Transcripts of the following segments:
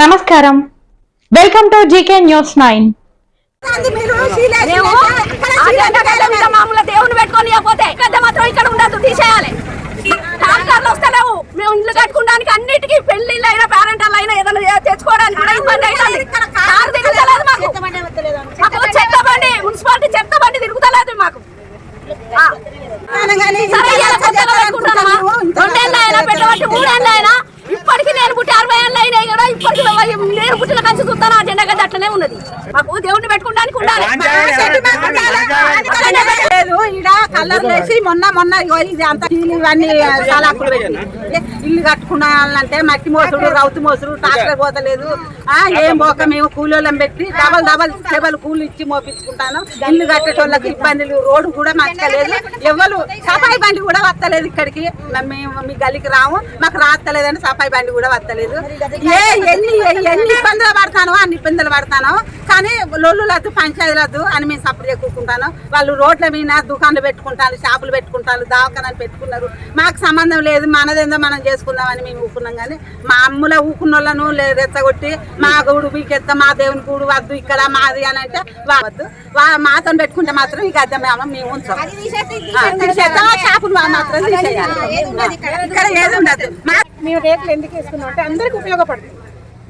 నమస్కారం. Welcome to GK news nine మామూలు దేవుని పెట్టుకొని లేకపోతే పెద్ద మాత్రం ఇక్కడ ఉండదు తీసేయాలి. డాక్టర్లు వస్తలేవు. మేము ఇల్లు కట్టుకోవడానికి అన్నిటికీ పెళ్ళిళ్ళు అయినా పేరెంటాలు అయినా ఏదైనా తెచ్చుకోవడానికి కూడా ఇబ్బంది అవుతుంది. కారు తిరుగుతలేదు మాకు. మాకు చెత్త బండి మున్సిపాలిటీ చెత్త బండి తిరుగుతలేదు మాకు. ఉన్నది. మాకు దేవుడిని పెట్టుకోవడానికి ఉండాలి. కలర్ వేసి మొన్న మొన్న ఇది అంత ఇవన్నీ చాలా అప్పులు ఇల్లు కట్టుకున్నాలంటే మట్టి మోసుడు రౌతు మోసుడు ట్రాక్టర్ పోతలేదు. ఆ ఏం పోక మేము కూలీలం పెట్టి డబల్ డబల్ డబల్ కూలి ఇచ్చి మోపించుకుంటాను. ఇల్లు కట్టేటోళ్ళకి ఇబ్బందులు రోడ్డు కూడా మచ్చలేదు ఎవరు సఫాయి బండి కూడా వస్తలేదు ఇక్కడికి. మేము మీ గలికి రాము. మాకు రాస్తలేదని సఫాయి బండి కూడా వస్తలేదు ఏ ఎన్ని ఎన్ని ఇబ్బందులు పడతానో అన్ని ఇబ్బందులు పడతాను. కానీ లొల్లు లద్దు పంచాయతీలద్దు అని మేము సపరేట్ ఎక్కుకుంటాను వాళ్ళు రోడ్ల మీద దుకాణాలు పెట్టుకుంటారు షాపులు పెట్టుకుంటారు దవాఖానాలు పెట్టుకున్నారు. మాకు సంబంధం లేదు మనదేందో మనం చేసుకుందామని మేము ఊకున్నాం కానీ మా అమ్ముల ఊకున్న వాళ్ళను రెచ్చగొట్టి మా గూడు మీకెత్త మా దేవుని గూడు వద్దు ఇక్కడ మాది అని అంటే వా- వద్దు. వా- మాతో పెట్టుకుంటే మాత్రం ఇక అద్దె మేము మేము ఉంచాం షాపులు మా మాత్రం ఇక్కడ. ఏది ఉండదు. మా మేము రేట్లు ఎందుకు వేసుకున్నాం అంటే అందరికి ఉపయోగపడుతుంది.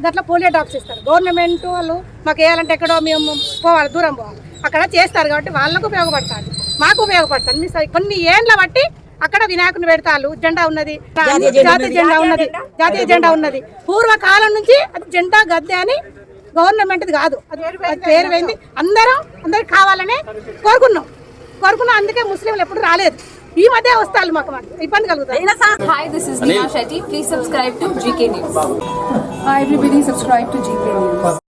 దాంట్లో పోలియో డ్రాప్స్ ఇస్తారు. గవర్నమెంట్ వాళ్ళు మాకు వేయాలంటే ఎక్కడో మేము పోవాలి దూరం పోవాలి. అక్కడ చేస్తారు కాబట్టి వాళ్ళకు ఉపయోగపడుతుంది. మాకు ఉపయోగపడుతుంది మీ కొన్ని ఏండ్ల బట్టి అక్కడ వినాయకుని పెడతారు జెండా ఉన్నది. జాతీయ జెండా ఉన్నది. జాతీయ జెండా ఉన్నది. పూర్వకాలం నుంచి అది జెండా గద్దె అని గవర్నమెంట్ కాదు. అది పేరు పోయింది అందరం అందరికి కావాలని కోరుకున్నాం. కోరుకున్నాం. అందుకే ముస్లింలు ఎప్పుడు రాలేదు. ఈ మధ్య వస్తారు మాకు ఇబ్బంది GK News.